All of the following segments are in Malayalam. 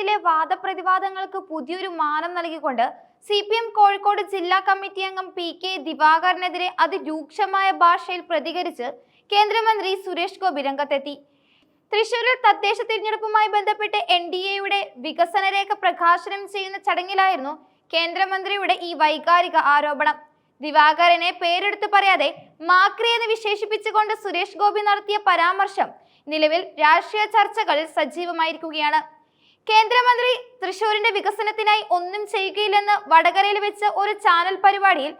വിഷയത്തിലെ വാദപ്രതിവാദങ്ങൾക്ക് പുതിയൊരു മാനം നൽകിക്കൊണ്ട് സി പി എം കോഴിക്കോട് ജില്ലാ കമ്മിറ്റി അംഗം പി കെ ദിവാകരനെതിരെ അതിരൂക്ഷമായ ഭാഷയിൽ പ്രതികരിച്ച് കേന്ദ്രമന്ത്രി സുരേഷ് ഗോപി രംഗത്തെത്തി. തൃശൂരിൽ തദ്ദേശ തിരഞ്ഞെടുപ്പുമായി ബന്ധപ്പെട്ട് എൻ ഡി എയുടെ വികസന രേഖ പ്രകാശനം ചെയ്യുന്ന ചടങ്ങിലായിരുന്നു കേന്ദ്രമന്ത്രിയുടെ ഈ വൈകാരിക ആരോപണം. ദിവാകരനെ പേരെടുത്ത് പറയാതെ മാക്രി എന്ന് വിശേഷിപ്പിച്ചുകൊണ്ട് സുരേഷ് ഗോപി നടത്തിയ പരാമർശം നിലവിൽ രാഷ്ട്രീയ ചർച്ചകളിൽ സജീവമായിരിക്കുകയാണ്. കേന്ദ്രമന്ത്രി തൃശൂരിന്റെ വികസനത്തിനായി ഒന്നും ചെയ്യുകയില്ലെന്ന് വടകരയിൽ വെച്ച് ഒരു ചാനൽ പരിപാടിയിൽ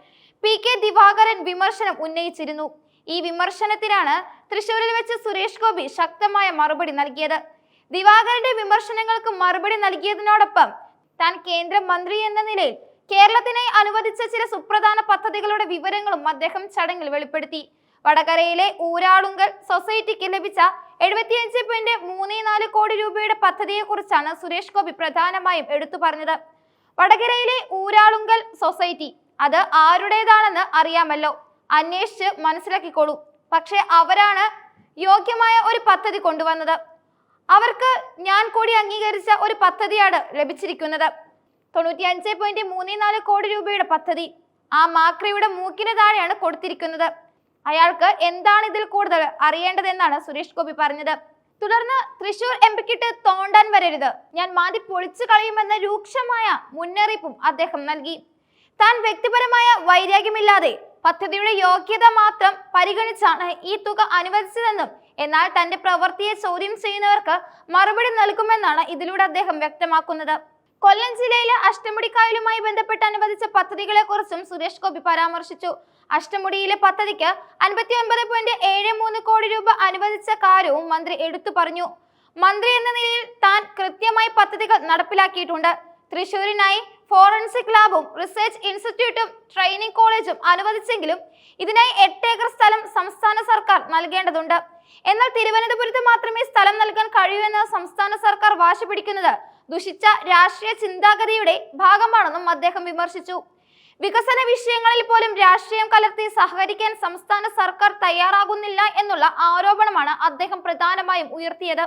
പി കെ ദിവാകരൻ വിമർശനം ഉന്നയിച്ചിരുന്നു. ഈ വിമർശനത്തിനാണ് തൃശൂരിൽ വെച്ച് സുരേഷ് ഗോപി ശക്തമായ മറുപടി നൽകിയത്. ദിവാകരന്റെ വിമർശനങ്ങൾക്ക് മറുപടി നൽകിയതിനോടൊപ്പം താൻ കേന്ദ്രമന്ത്രി എന്ന നിലയിൽ കേരളത്തിനായി അനുവദിച്ച ചില സുപ്രധാന പദ്ധതികളുടെ വിവരങ്ങളും അദ്ദേഹം ചടങ്ങിൽ വെളിപ്പെടുത്തി. വടകരയിലെ ഊരാളുങ്കൽ സൊസൈറ്റിക്ക് ലഭിച്ച എഴുപത്തിയഞ്ച് പോയിന്റ് മൂന്ന് നാല് കോടി രൂപയുടെ പദ്ധതിയെക്കുറിച്ചാണ് സുരേഷ് ഗോപി പ്രധാനമായും എടുത്തു പറഞ്ഞത്. വടകരയിലെ ഊരാളുങ്കൽ സൊസൈറ്റി അത് ആരുടേതാണെന്ന് അറിയാമല്ലോ. അന്വേഷിച്ച് മനസ്സിലാക്കിക്കോളൂ. പക്ഷെ അവരാണ് യോഗ്യമായ ഒരു പദ്ധതി കൊണ്ടുവന്നത്. അവർക്ക് ഞാൻ കൂടി അംഗീകരിച്ച ഒരു പദ്ധതിയാണ് ലഭിച്ചിരിക്കുന്നത്. തൊണ്ണൂറ്റിയഞ്ച് പോയിന്റ് മൂന്ന് നാല് കോടി രൂപയുടെ പദ്ധതി. ആ മാക്രിയുടെ മൂക്കിന് താഴെയാണ് കൊടുത്തിരിക്കുന്നത്. അയാൾക്ക് എന്താണ് ഇതിൽ കൂടുതൽ അറിയേണ്ടതെന്നാണ് സുരേഷ് ഗോപി പറഞ്ഞത്. തുടർന്ന് തൃശൂർ എം പിക്കിട്ട് തോണ്ടാൻ വരരുത്. ഞാൻ മാതി പൊളിച്ചു കളയുമെന്ന രൂക്ഷമായ മുന്നറിയിപ്പും അദ്ദേഹം നൽകി. താൻ വ്യക്തിപരമായ വൈരാഗ്യമില്ലാതെ പദ്ധതിയുടെ യോഗ്യത മാത്രം പരിഗണിച്ചാണ് ഈ തുക അനുവദിച്ചതെന്നും എന്നാൽ തന്റെ പ്രവൃത്തിയെ ചോദ്യം ചെയ്യുന്നവർക്ക് മറുപടി നൽകുമെന്നാണ് ഇതിലൂടെ അദ്ദേഹം വ്യക്തമാക്കുന്നത്. കൊല്ലം ജില്ലയിലെ അഷ്ടമുടി കായലുമായി ബന്ധപ്പെട്ട് അനുവദിച്ച പദ്ധതികളെ കുറിച്ചും സുരേഷ് ഗോപി പരാമർശിച്ചു. അഷ്ടമുടിയിലെ പദ്ധതിക്ക് അൻപത്തി ഒൻപത് പോയിന്റ് ഏഴ് മൂന്ന് കോടി രൂപ അനുവദിച്ച കാര്യവും മന്ത്രി എടുത്തു പറഞ്ഞു. മന്ത്രി എന്ന നിലയിൽ താൻ കൃത്യമായി പദ്ധതികൾ നടപ്പിലാക്കിയിട്ടുണ്ട്. തൃശൂരിനായി ഫോറൻസിക് ലാബും റിസർച്ച് ഇൻസ്റ്റിറ്റ്യൂട്ടും ട്രെയിനിങ് കോളേജും അനുവദിച്ചെങ്കിലും ഇതിനായി എട്ട് ഏക്കർ സ്ഥലം സംസ്ഥാന സർക്കാർ നൽകേണ്ടതുണ്ട്. എന്നാൽ തിരുവനന്തപുരത്ത് മാത്രമേ സ്ഥലം നൽകാൻ കഴിയൂ എന്ന് സംസ്ഥാന സർക്കാർ വാശി പിടിക്കുന്നത് ദുഷിച്ച രാഷ്ട്രീയ ചിന്താഗതിയുടെ ഭാഗമാണെന്നും അദ്ദേഹം വിമർശിച്ചു. വികസന വിഷയങ്ങളിൽ പോലും രാഷ്ട്രീയം കലർത്തി സഹകരിക്കാൻ സംസ്ഥാന സർക്കാർ തയ്യാറാകുന്നില്ല എന്നുള്ള ആരോപണമാണ് അദ്ദേഹം പ്രധാനമായും ഉയർത്തിയത്.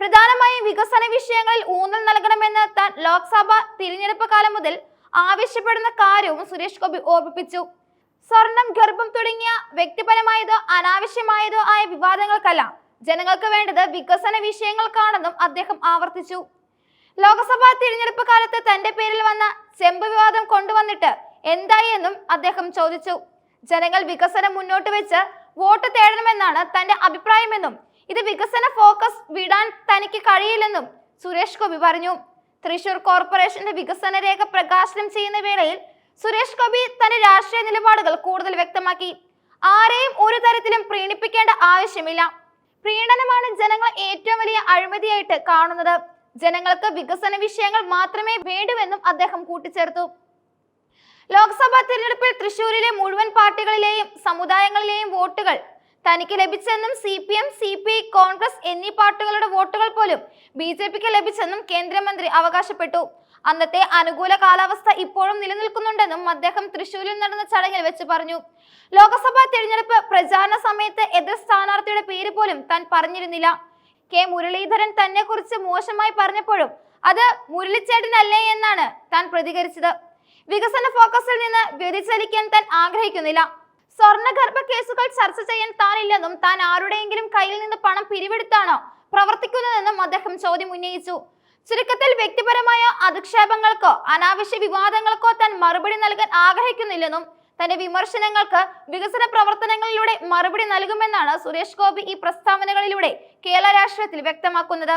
പ്രധാനമായും വികസന വിഷയങ്ങളിൽ ഊന്നൽ നൽകണമെന്ന് താൻ ലോക്സഭ തിരഞ്ഞെടുപ്പ് കാലം മുതൽ ആവശ്യപ്പെടുന്ന കാര്യവും സുരേഷ് ഗോപി ഓർമ്മിപ്പിച്ചു. സ്വർണം ഗർഭം തുടങ്ങിയ വ്യക്തിപരമായതോ അനാവശ്യമായതോ ആയ വിവാദങ്ങൾക്കല്ല ജനങ്ങൾക്ക് വേണ്ടത് വികസന വിഷയങ്ങൾക്കാണെന്നും അദ്ദേഹം ആവർത്തിച്ചു. ലോക്സഭാ തിരഞ്ഞെടുപ്പ് കാലത്ത് തന്റെ പേരിൽ വന്ന ചെമ്പ് വിവാദം കൊണ്ടുവന്നിട്ട് എന്തായി എന്നും അദ്ദേഹം ചോദിച്ചു. ജനങ്ങൾ വികസനം മുന്നോട്ട് വെച്ച് വോട്ട് തേടണമെന്നാണ് തന്റെ അഭിപ്രായമെന്നും ഇത് വികസന ഫോക്കസ് വിടാൻ തനിക്ക് കഴിയില്ലെന്നും സുരേഷ് ഗോപി പറഞ്ഞു. തൃശൂർ കോർപ്പറേഷന്റെ വികസന രേഖ പ്രകാശനം ചെയ്യുന്ന വേളയിൽ സുരേഷ് ഗോപി തന്റെ രാഷ്ട്രീയ നിലപാടുകൾ കൂടുതൽ വ്യക്തമാക്കി. ആരെയും ഒരു തരത്തിലും പ്രീണിപ്പിക്കേണ്ട ആവശ്യമില്ല. പ്രീണനമാണ് ജനങ്ങൾ ഏറ്റവും വലിയ അഴിമതിയായിട്ട് കാണുന്നത്. ജനങ്ങൾക്ക് വികസന വിഷയങ്ങൾ മാത്രമേ വേണ്ടുവെന്നും അദ്ദേഹം കൂട്ടിച്ചേർത്തു. ലോക്സഭാ തിരഞ്ഞെടുപ്പിൽ തൃശൂരിലെ മുഴുവൻ പാർട്ടികളിലെയും സമുദായങ്ങളിലെയും വോട്ടുകൾ തനിക്ക് ലഭിച്ചെന്നും C P M C P I Congress എന്നീ പാർട്ടികളുടെ വോട്ടുകൾ പോലും ബി ജെ പിക്ക് ലഭിച്ചെന്നും കേന്ദ്രമന്ത്രി അവകാശപ്പെട്ടു. അന്നത്തെ അനുകൂല കാലാവസ്ഥ ഇപ്പോഴും നിലനിൽക്കുന്നുണ്ടെന്നും അദ്ദേഹം തൃശൂരിൽ നടന്ന ചടങ്ങിൽ വെച്ച് പറഞ്ഞു. ലോക്സഭാ തിരഞ്ഞെടുപ്പ് പ്രചാരണ സമയത്ത് എതിർ സ്ഥാനാർത്ഥിയുടെ പേര് പോലും താൻ പറഞ്ഞിരുന്നില്ല. കെ മുരളീധരൻ തന്നെ കുറിച്ച് മോശമായി പറഞ്ഞപ്പോഴും അത് മുരളിച്ചേട്ടനല്ലേ എന്നാണ് താൻ പ്രതികരിച്ചത്. വികസന ഫോക്കസിൽ നിന്ന് വ്യതിചലിക്കാൻ താൻ ആഗ്രഹിക്കുന്നില്ല. സ്വർണഗർഭ കേസുകൾ ചർച്ച ചെയ്യാൻ താനില്ലെന്നും താൻ ആരുടെയെങ്കിലും കയ്യിൽ നിന്ന് പണം പിരിവെടുത്താണോ പ്രവർത്തിക്കുന്നതെന്നും അദ്ദേഹം ചോദ്യം ഉന്നയിച്ചു. ചുരുക്കത്തിൽ വ്യക്തിപരമായ അധിക്ഷേപങ്ങൾക്കോ അനാവശ്യ വിവാദങ്ങൾക്കോ താൻ മറുപടി നൽകാൻ ആഗ്രഹിക്കുന്നില്ലെന്നും തന്റെ വിമർശനങ്ങൾക്ക് വികസന പ്രവർത്തനങ്ങളിലൂടെ മറുപടി നൽകുമെന്നാണ് സുരേഷ് ഗോപി ഈ പ്രസ്താവനകളിലൂടെ കേരള രാഷ്ട്രീയത്തിൽ വ്യക്തമാക്കുന്നത്.